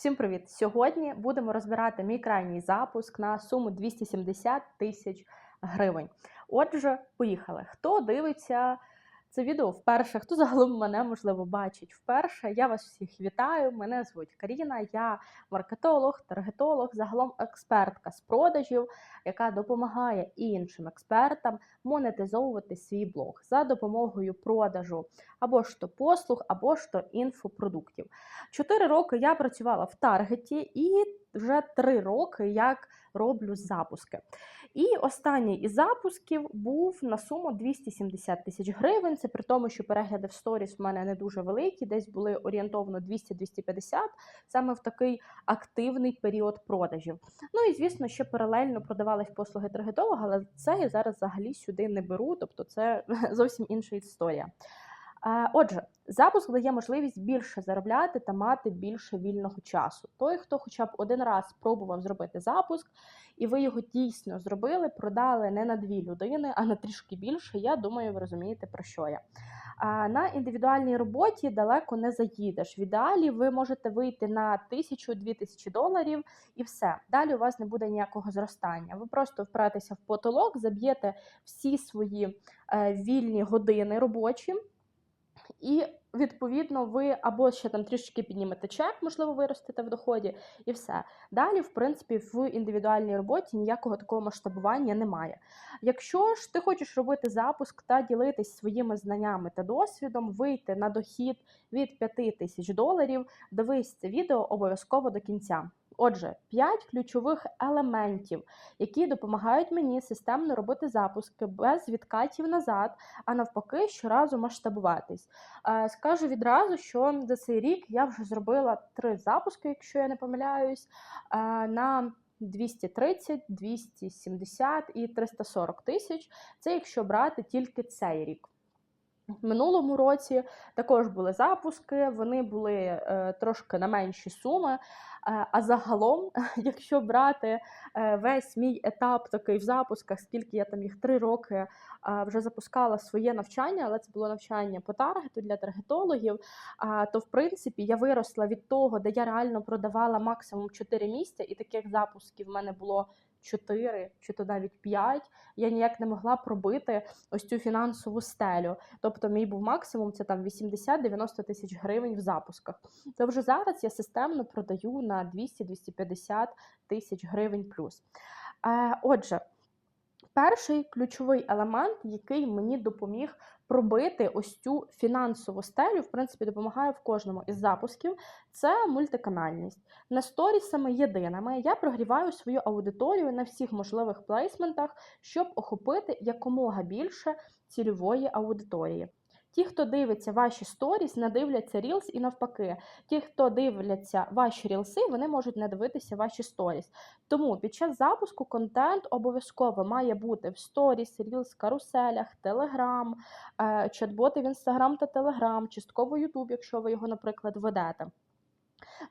Всім привіт! Сьогодні будемо розбирати мій крайній запуск на суму 270 тисяч гривень. Отже, поїхали. Хто дивиться це відео вперше, хто загалом мене можливо бачить вперше. Я вас всіх вітаю. Мене звуть Каріна, я маркетолог, таргетолог, загалом експертка з продажів, яка допомагає іншим експертам монетизовувати свій блог за допомогою продажу або ж то послуг, або ж то інфопродуктів. Чотири роки я працювала в таргеті і вже три роки як роблю запуски. І останній із запусків був на суму 270 тисяч гривень. Це при тому, що перегляди в сторіс в мене не дуже великі, десь були орієнтовно 200-250, саме в такий активний період продажів. Ну і звісно, ще паралельно продавались послуги таргетолога, але це я зараз взагалі сюди не беру, тобто це зовсім інша історія. Отже, запуск дає можливість більше заробляти та мати більше вільного часу. Той, хто хоча б один раз спробував зробити запуск, і ви його дійсно зробили, продали не на дві людини, а на трішки більше. Я думаю, ви розумієте, про що я. А на індивідуальній роботі далеко не заїдеш. В ідеалі ви можете вийти на тисячу-дві тисячі доларів і все. Далі у вас не буде ніякого зростання. Ви просто впретеся в потолок, заб'єте всі свої е, вільні години робочі. І відповідно ви або ще там трішки піднімете чек, можливо, виростете в доході, і все. Далі, в принципі, в індивідуальній роботі ніякого такого масштабування немає. Якщо ж ти хочеш робити запуск та ділитись своїми знаннями та досвідом, вийти на дохід від 5 тисяч доларів, дивись це відео обов'язково до кінця. Отже, 5 ключових елементів, які допомагають мені системно робити запуски без відкатів назад, а навпаки, щоразу масштабуватись. Е, скажу відразу, що за цей рік я вже зробила три запуски, якщо я не помиляюсь, е, на 230, 270 і 340 тисяч. Це якщо брати тільки цей рік. Минулому році також були запуски, вони були е, трошки на менші суми. Е, а загалом, якщо брати е, весь мій етап такий в запусках, скільки я там їх три роки е, вже запускала своє навчання, але це було навчання по таргету для таргетологів, то в принципі я виросла від того, де я реально продавала максимум 4 місця, і таких запусків в мене було 4 чи то навіть 5, я ніяк не могла пробити ось цю фінансову стелю. Тобто, мій був максимум це там 80-90 тисяч гривень в запусках. То вже зараз я системно продаю на 200-250 тисяч гривень плюс. Е, Отже. Перший ключовий елемент, який мені допоміг пробити ось цю фінансову стелю, в принципі, допомагає в кожному із запусків, це мультиканальність. На сторісами єдиними я прогріваю свою аудиторію на всіх можливих плейсментах, щоб охопити якомога більше цільової аудиторії. Ті, хто дивиться ваші сторіс, не дивляться Reels і навпаки. Ті, хто дивляться ваші рілси, вони можуть не дивитися ваші сторіс. Тому під час запуску контент обов'язково має бути в сторіс, рілс, каруселях, Telegram, е, чат-боти в інстаграм та телеграм, частково YouTube, якщо ви його, наприклад, ведете.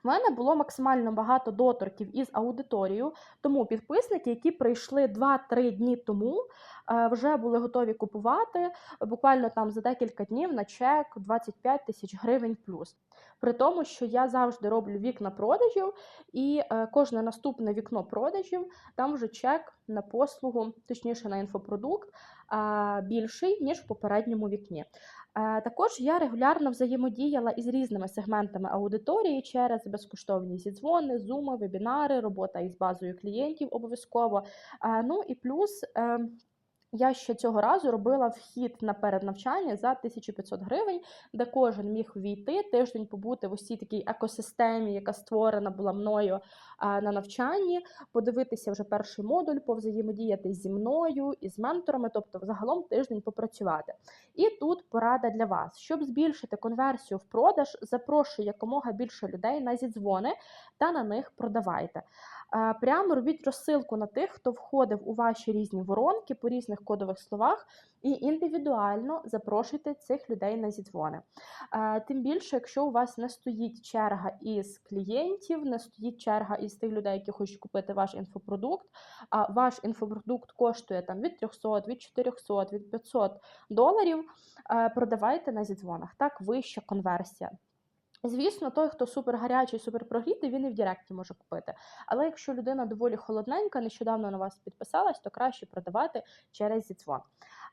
В мене було максимально багато доторків із аудиторією, тому підписники, які прийшли 2-3 дні тому, е, вже були готові купувати буквально там за декілька днів на чек 25 тисяч гривень плюс. При тому, що я завжди роблю вікна продажів, і е, кожне наступне вікно продажів там вже чек на послугу, точніше на інфопродукт, більший ніж в попередньому вікні. Е, також я регулярно взаємодіяла із різними сегментами аудиторії через безкоштовні зідзвони, зуми, вебінари, робота із базою клієнтів обов'язково. Е, ну і плюс ем, я ще цього разу робила вхід на переднавчання за 1500 гривень, де кожен міг війти тиждень побути в усій такій екосистемі, яка створена була мною на навчанні, подивитися вже перший модуль, повзаємодіяти зі мною і з менторами, тобто загалом тиждень попрацювати. І тут порада для вас, щоб збільшити конверсію в продаж, запрошую якомога більше людей на зідзвони та на них продавайте. Прямо робіть розсилку на тих, хто входив у ваші різні воронки по різних кодових словах, і індивідуально запрошуйте цих людей на зідзвони. Тим більше, якщо у вас не стоїть черга із клієнтів, не стоїть черга із тих людей, які хочуть купити ваш інфопродукт, а ваш інфопродукт коштує там від 300, від 400, від 500 доларів, продавайте на зідзвонах. Так, вища конверсія. Звісно, той, хто супер гарячий, супер прогрітий, він і в Директі може купити. Але якщо людина доволі холодненька, нещодавно на вас підписалась, то краще продавати через зіцвон.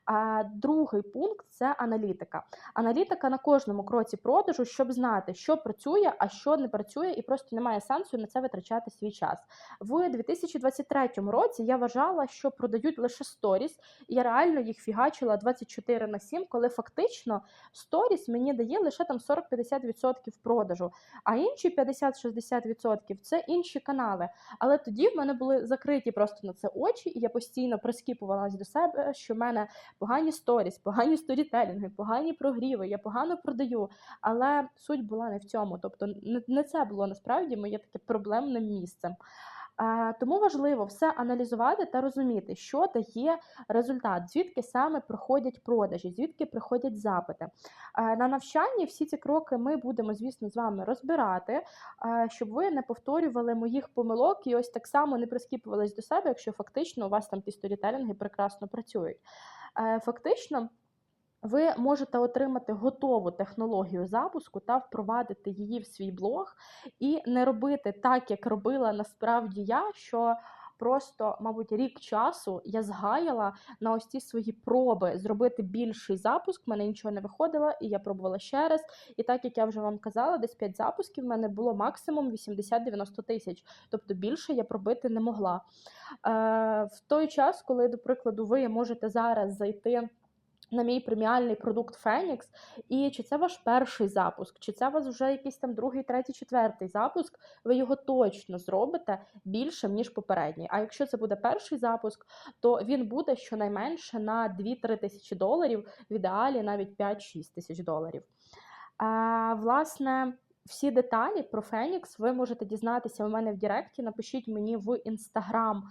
А другий пункт це аналітика. Аналітика на кожному кроці продажу, щоб знати, що працює, а що не працює, і просто немає сенсу на це витрачати свій час. В 2023 році я вважала, що продають лише сторіс, і я реально їх фігачила 24 на 7, коли фактично сторіс мені дає лише там 40-50% продажу, а інші 50-60% це інші канали. Але тоді в мене були закриті просто на це очі, і я постійно прискіпувалась до себе, що в мене погані сторіс, погані сторітелінги, погані прогріви, я погано продаю. Але суть була не в цьому. Тобто, не- це було насправді моє таке проблемним місцем. Е, Тому важливо все аналізувати та розуміти, що дає результат, звідки саме проходять продажі, звідки приходять запити. Е, На навчанні всі ці кроки ми будемо, звісно, з вами розбирати, е, щоб ви не повторювали моїх помилок і ось так само не прискіпувались до себе, якщо фактично у вас там ті сторітелінги прекрасно працюють. Е, Фактично. Ви можете отримати готову технологію запуску та впровадити її в свій блог і не робити так, як робила насправді я, що просто, мабуть, рік часу я згаяла на ось ці свої проби зробити більший запуск. в мене нічого не виходило, і я пробувала ще раз. І так як я вже вам казала, десь 5 запусків в мене було максимум 80-90 тисяч. Тобто більше я пробити не могла. Е, в той час, коли, до прикладу, ви можете зараз зайти. На мій преміальний продукт Фенікс, і чи це ваш перший запуск, чи це у вас вже якийсь там другий, третій, четвертий запуск, ви його точно зробите більшим, ніж попередній. А якщо це буде перший запуск, то він буде щонайменше на 2-3 тисячі доларів, в ідеалі навіть 5-6 тисяч доларів. А, власне, всі деталі про Фенікс ви можете дізнатися у мене в Директі. Напишіть мені в інстаграм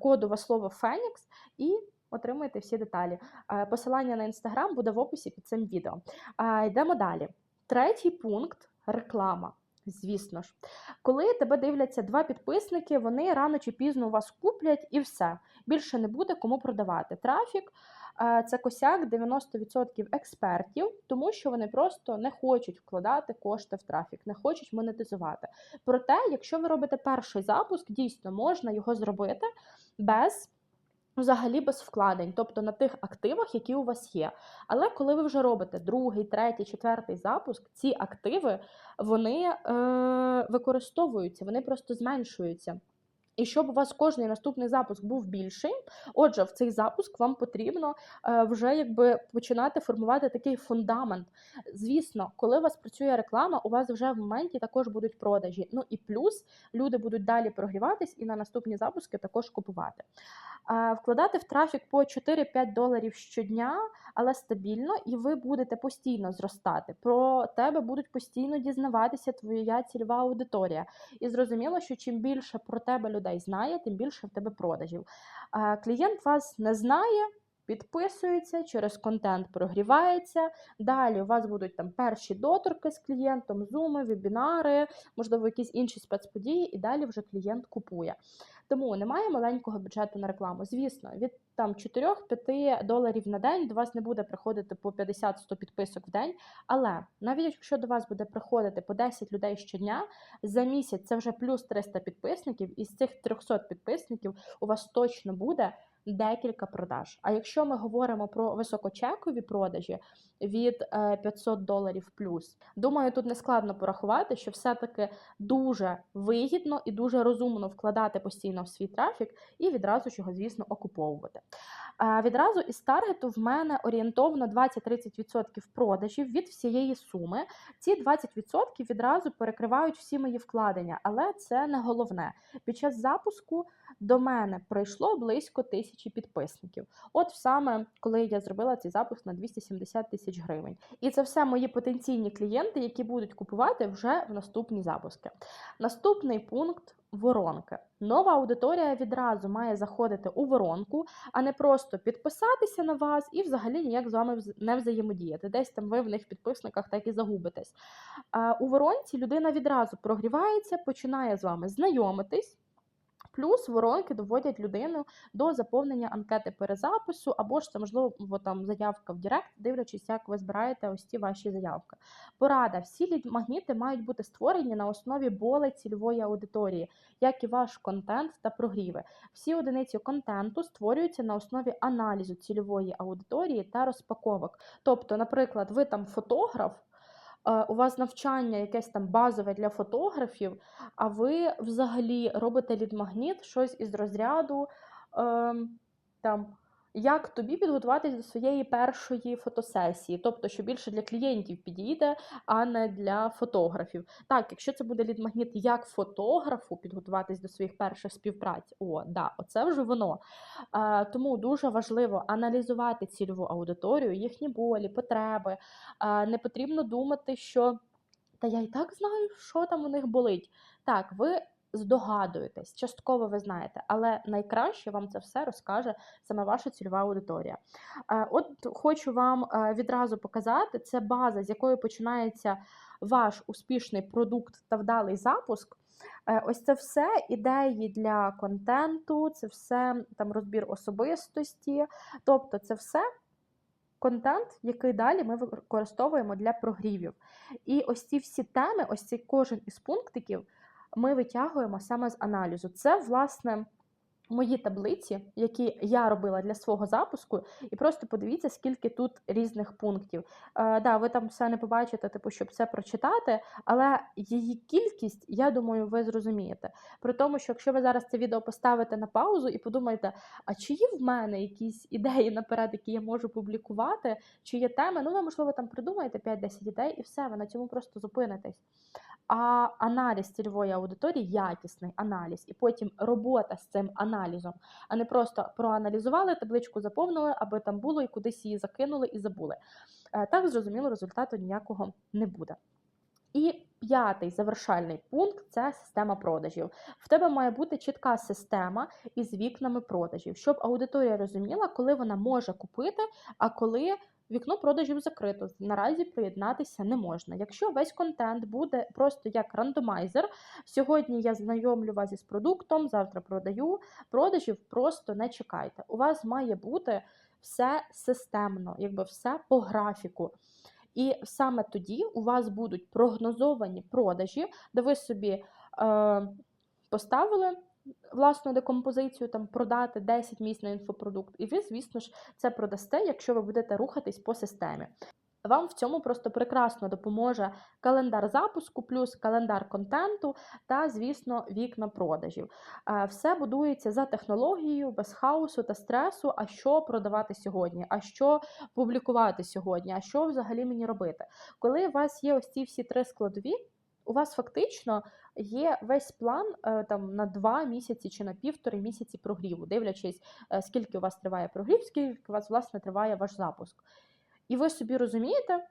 кодове слово Фенікс і отримуєте всі деталі. Е, Посилання на інстаграм буде в описі під цим відео. Е, Йдемо далі. Третій пункт реклама. Звісно ж, коли тебе дивляться два підписники, вони рано чи пізно у вас куплять і все. Більше не буде кому продавати. Трафік е, це косяк 90% експертів, тому що вони просто не хочуть вкладати кошти в трафік, не хочуть монетизувати. Проте, якщо ви робите перший запуск, дійсно можна його зробити без. Взагалі без вкладень, тобто на тих активах, які у вас є. Але коли ви вже робите другий, третій, четвертий запуск, ці активи вони е, використовуються, вони просто зменшуються. І щоб у вас кожний наступний запуск був більший, отже, в цей запуск вам потрібно е, вже якби починати формувати такий фундамент. Звісно, коли у вас працює реклама, у вас вже в моменті також будуть продажі. Ну і плюс люди будуть далі прогріватись і на наступні запуски також купувати. Е, Вкладати в трафік по 4-5 доларів щодня, але стабільно, і ви будете постійно зростати. Про тебе будуть постійно дізнаватися твоя цільова аудиторія. І зрозуміло, що чим більше про тебе людей знає, тим більше в тебе продажів. Клієнт вас не знає. Підписується, через контент прогрівається. Далі у вас будуть там перші доторки з клієнтом, зуми, вебінари, можливо, якісь інші спецподії, і далі вже клієнт купує. Тому немає маленького бюджету на рекламу. Звісно, від там 4-5 доларів на день до вас не буде приходити по 50-100 підписок в день. Але навіть якщо до вас буде приходити по 10 людей щодня, за місяць це вже плюс 300 підписників, і з цих 300 підписників у вас точно буде декілька продаж. А якщо ми говоримо про високочекові продажі від е, 500 доларів плюс, думаю, тут не складно порахувати, що все-таки дуже вигідно і дуже розумно вкладати постійно в свій трафік і відразу ж його, звісно, окуповувати. Е, Відразу із таргету в мене орієнтовно 20-30% продажів від всієї суми. Ці 20% відразу перекривають всі мої вкладення, але це не головне. Під час запуску до мене прийшло близько тисячі підписників. От саме коли я зробила цей запуск на 270 тисяч гривень. І це все мої потенційні клієнти, які будуть купувати вже в наступні запуски. Наступний пункт. Воронки. Нова аудиторія відразу має заходити у воронку, а не просто підписатися на вас і взагалі ніяк з вами не взаємодіяти. Десь там ви в них підписниках так і загубитесь. У воронці людина відразу прогрівається, починає з вами знайомитись. Плюс воронки доводять людину до заповнення анкети перезапису, або ж це можливо там заявка в Директ, дивлячись, як ви збираєте ось ці ваші заявки. Порада: всі лід-магніти мають бути створені на основі болей цільової аудиторії, як і ваш контент та прогріви. Всі одиниці контенту створюються на основі аналізу цільової аудиторії та розпаковок. Тобто, наприклад, ви там фотограф. Е, У вас навчання якесь там базове для фотографів, а ви взагалі робите лідмагніт, щось із розряду ем, там. Як тобі підготуватись до своєї першої фотосесії, тобто, що більше для клієнтів підійде, а не для фотографів. Так, якщо це буде лідмагніт як фотографу підготуватись до своїх перших співпраць, о, да, оце вже воно. Е, тому дуже важливо аналізувати цільову аудиторію, їхні болі, потреби. Е, не потрібно думати, що та я і так знаю, що там у них болить. Так, ви здогадуєтесь, частково ви знаєте, але найкраще вам це все розкаже саме ваша цільова аудиторія. Е, От хочу вам е, відразу показати, це база, з якої починається ваш успішний продукт та вдалий запуск. Е, Ось це все ідеї для контенту, це все там розбір особистості, тобто це все. Контент, який далі ми використовуємо для прогрівів. І ось ці всі теми, ось цей кожен із пунктиків ми витягуємо саме з аналізу. Це, власне, мої таблиці, які я робила для свого запуску, і просто подивіться, скільки тут різних пунктів. Е, да, ви там все не побачите, типу, щоб все прочитати, але її кількість, я думаю, ви зрозумієте. При тому, що якщо ви зараз це відео поставите на паузу і подумаєте, а чи є в мене якісь ідеї наперед, які я можу публікувати, чи є теми, ну ви, можливо, там придумаєте 5-10 ідей, і все, ви на цьому просто зупинитесь. А аналіз цільової аудиторії, якісний аналіз, і потім робота з цим аналізом, а не просто проаналізували, табличку заповнили, аби там було і кудись її закинули і забули. Е, Так, зрозуміло, результату ніякого не буде. І п'ятий завершальний пункт це система продажів. В тебе має бути чітка система із вікнами продажів, щоб аудиторія розуміла, коли вона може купити, а коли вікно продажів закрито. Наразі приєднатися не можна. Якщо весь контент буде просто як рандомайзер, сьогодні я знайомлю вас із продуктом, завтра продаю. Продажів просто не чекайте. У вас має бути все системно, якби все по графіку. І саме тоді у вас будуть прогнозовані продажі, де ви собі е, поставили власну декомпозицію, там продати 10 місць на інфопродукт, і ви, звісно ж, це продасте, якщо ви будете рухатись по системі. Вам в цьому просто прекрасно допоможе календар запуску, плюс календар контенту та, звісно, вікна продажів. Е, Все будується за технологією, без хаосу та стресу. А що продавати сьогодні? А що публікувати сьогодні? А що взагалі мені робити? Коли у вас є ось ці всі три складові, у вас фактично є весь план е, там на два місяці чи на півтори місяці прогріву, дивлячись, е, скільки у вас триває прогрів, скільки у вас власне триває ваш запуск. І ви собі розумієте,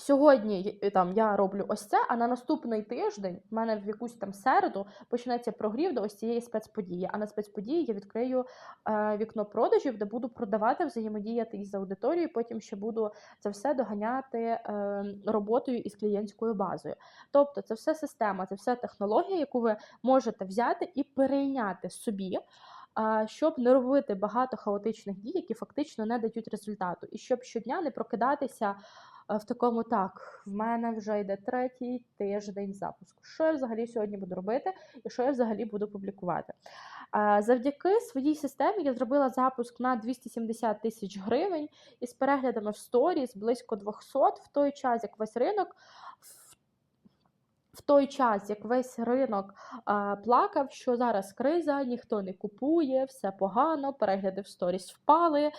сьогодні там я роблю ось це, а на наступний тиждень в мене в якусь там середу почнеться прогрів до ось цієї спецподії. А на спецподії я відкрию е, вікно продажів, де буду продавати, взаємодіяти із аудиторією. Потім ще буду це все доганяти е, роботою із клієнтською базою. Тобто, це все система, це все технологія, яку ви можете взяти і перейняти собі. Щоб не робити багато хаотичних дій, які фактично не дають результату, і щоб щодня не прокидатися е, в такому так, в мене вже йде третій тиждень запуску. Що я взагалі сьогодні буду робити, і що я взагалі буду публікувати? Завдяки своїй системі я зробила запуск на 270 тисяч гривень із переглядами в сторіс близько 200 в той час, як весь ринок. В- той час, як весь ринок а, плакав, що зараз криза, ніхто не купує, все погано, перегляди в сторіс впали.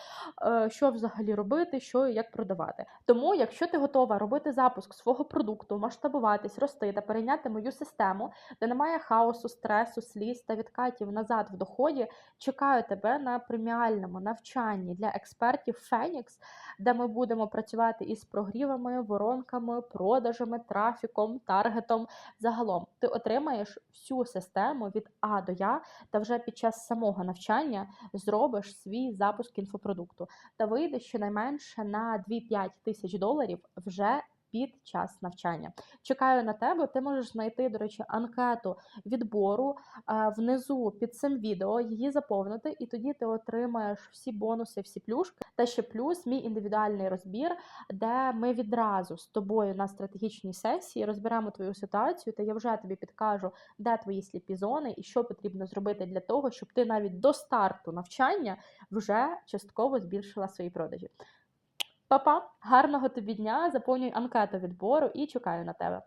е, Що взагалі робити, що і як продавати. Тому, якщо ти готова робити запуск свого продукту, масштабуватись, рости та перейняти мою систему, де немає хаосу, стресу, сліз та відкатів назад в доході, чекаю тебе на преміальному навчанні для експертів Фенікс, де ми будемо працювати із прогрівами, воронками, продажами, трафіком, таргетом. Загалом. Ти отримаєш всю систему від А до Я, та вже під час самого навчання зробиш свій запуск інфопродукту. Та вийдеш щонайменше на 2-5 тисяч доларів вже під час навчання. Чекаю на тебе. Ти можеш знайти, до речі, анкету відбору е, внизу під цим відео, її заповнити, і тоді ти отримаєш всі бонуси, всі плюшки. Та ще плюс мій індивідуальний розбір, де ми відразу з тобою на стратегічній сесії розберемо твою ситуацію, та я вже тобі підкажу, де твої сліпі зони і що потрібно зробити для того, щоб ти навіть до старту навчання вже частково збільшила свої продажі. Па-па, гарного тобі дня, заповнюй анкету відбору і чекаю на тебе.